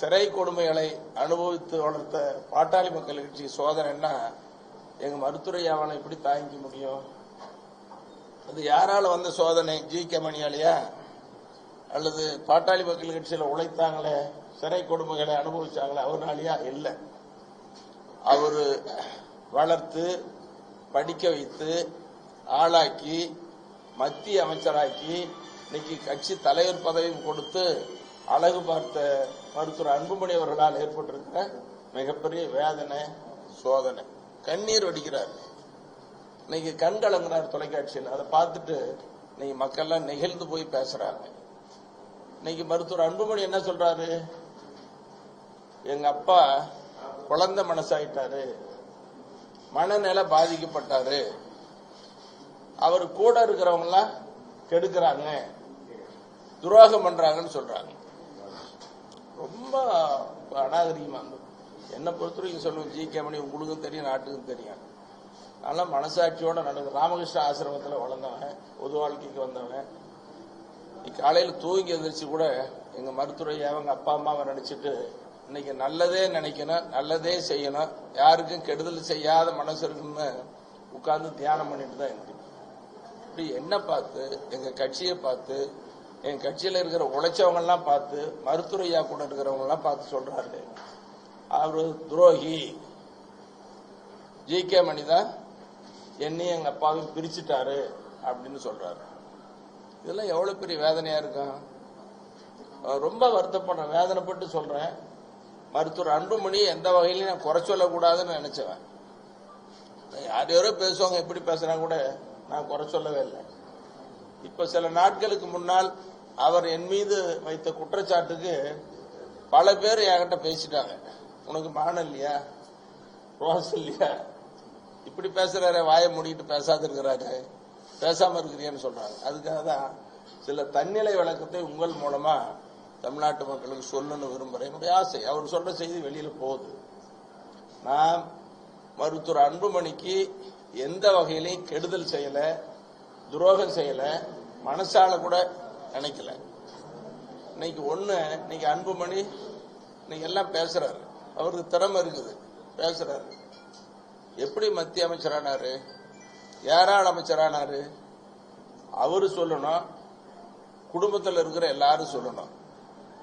சிறை கொடுமைகளை அனுபவித்து வளர்த்த பாட்டாளி மக்கள் கட்சி சோதனைன்னா எங்க மருத்துவரையாவால் எப்படி தாங்கிக்க முடியும்? அது யாரால வந்த சோதனை? ஜி. கே. மணியாலையா அல்லது பாட்டாளி மக்கள் கட்சியில உழைத்தாங்களே சிறை கொடுமைகளை அனுபவிச்சாங்களே அவர்னாலயா? இல்லை. அவர் வளர்த்து படிக்க வைத்து ஆளாக்கி மத்திய அமைச்சராக்கி இன்னைக்கு கட்சி தலைவர் பதவியும் கொடுத்து அழகு பார்த்த மருத்துவர் அன்புமணி அவர்களால் ஏற்பட்டிருக்கிற மிகப்பெரிய வேதனை சோதனை. கண்ணீர் வடிக்கிறார். இன்னைக்கு கண் கலங்குறார் தொலைக்காட்சியில். அதை பார்த்துட்டு இன்னைக்கு மக்கள்லாம் நெகிழ்ந்து போய் பேசுறாங்க. இன்னைக்கு மருத்துவர் அன்புமணி என்ன சொல்றாரு? எங்க அப்பா குழந்தை மனசாயிட்டாரு. மனநிலை பாதிக்கப்பட்டாரு. அவர் கூட இருக்கிறவங்களாம் கெடுக்கிறாங்க. துரோகம் பண்றாங்கன்னு சொல்றாங்க. ரொம்ப அநாகரிகமா இருந்தது. என்னை பொறுத்தவரைக்கும் சொல்லுவோம் ஜி கே மணி உங்களுக்கும் தெரியும் நாட்டுக்கும் தெரியும். நல்லா மனசாட்சியோட நடந்து ராமகிருஷ்ண ஆசிரமத்தில் வளர்ந்தவன் பொது வாழ்க்கைக்கு வந்தவன். இன்னைக்கு காலையில் தூங்கி எந்திரிச்சு கூட எங்க மருத்துவரையை அவங்க அப்பா அம்மாவை நினைச்சிட்டு இன்னைக்கு நல்லதே நினைக்கணும் நல்லதே செய்யணும் யாருக்கும் கெடுதல் செய்யாத மனசு இருக்குன்னு உட்கார்ந்து தியானம் பண்ணிட்டு தான் இருக்கு இப்படி என்ன பார்த்து எங்க கட்சியை பார்த்து என் கட்சியில இருக்கிற உழைச்சவங்க எல்லாம் பார்த்து மருத்துவரையா கூட இருக்கிறவங்க எல்லாம் பார்த்து சொல்றாரு. அவரு துரோகி. ஜி கே மணி தான் என்னையும் எங்க அப்பாவையும் பிரிச்சுட்டாரு அப்படின்னு சொல்றாரு. இதெல்லாம் எவ்வளவு பெரிய வேதனையா இருக்கும் ரொம்ப வருத்தப்படுறேன் வேதனைப்பட்டு சொல்றேன். மருத்துவர் அன்புமணி எந்த வகையிலையும் நான் குறை சொல்லக்கூடாதுன்னு நினைச்சவன். யார் யாரோ பேசுவாங்க எப்படி பேசுகிறாங்க கூட நான் குறை சொல்லவே இல்லை. இப்ப சில நாட்களுக்கு முன்னால் அவர் என் மீது வைத்த குற்றச்சாட்டுக்கு பல பேர் என்கிட்ட பேசிட்டாங்க. உனக்கு மானம் இல்லையா? ரோஸ் இல்லையா? இப்படி பேசுறாரு வாயை மூடிட்டு பேசாத இருக்கிறாரு பேசாம இருக்கிறியான்னு சொல்றாங்க. அதுக்காக தான் சில தன்னிலை விளக்கத்தை உங்கள் மூலமா தமிழ்நாட்டு மக்களுக்கு சொல்லணும்னு விரும்புறேன். என்னுடைய ஆசை அவர் சொல்ற செய்தி வெளியில போகுது. நான் மருத்துவர் அன்புமணிக்கு எந்த வகையிலையும் கெடுதல் செய்யல துரோகம் செய்யலை மனசால கூட நினைக்கல. இன்னைக்கு ஒண்ணு இன்னைக்கு அன்புமணி இன்னைக்கு எல்லாம் பேசுறாரு. அவருக்கு திறமை இருக்குது பேசுறாரு. எப்படி மத்திய அமைச்சரானாரு? யாரால் அமைச்சரானாரு. அவரு சொல்லணும் குடும்பத்தில் இருக்கிற எல்லாரும் சொல்லணும்.